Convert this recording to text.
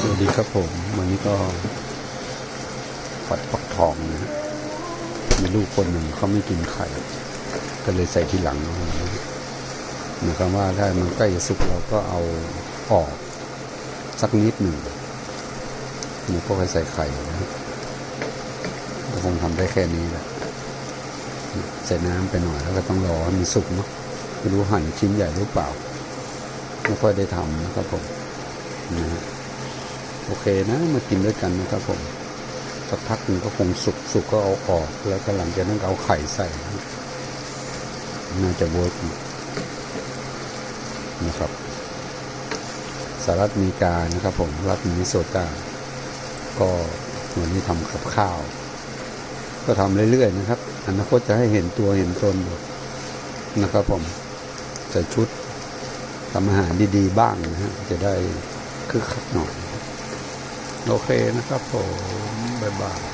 สวัสดีครับผม วันนี้ก็ผัดฟักทองนะมีลูกคนหนึ่งเขาไม่กินไข่ ก็เลยใส่ทีหลังหมายความว่าถ้ามันใกล้จะสุกเราก็เอาออกสักนิดหนึ่งแล้วก็ค่อยใส่ไข่นะก็คงทำได้แค่นี้แหละใส่น้ำไปหน่อยแล้วก็ต้องรอมันสุกเนาะไม่รู้หั่นชิ้นใหญ่หรือเปล่า ไม่ค่อยได้ทำนะครับผมนะฮะ โอเคนะมากินด้วยกันนะครับผมสักพักหนึ่งก็คงสุกสุกก็เอาออกแล้วก็หลังจากนั้นเอาไข่ใส่นะน่าจะเวิร์กนะครับสหรัฐอเมริกานะครับผมรัฐมินนิโซตา ก็วันนี้ทำกับข้าว ก็ทำเรื่อยๆนะครับอนาคตจะให้เห็นตัวเห็นตนนะครับผมใส่ชุดทำอาหารดีๆบ้างนะฮะจะได้คึกคักหน่อย โอเคนะครับผมบ๊ายบาย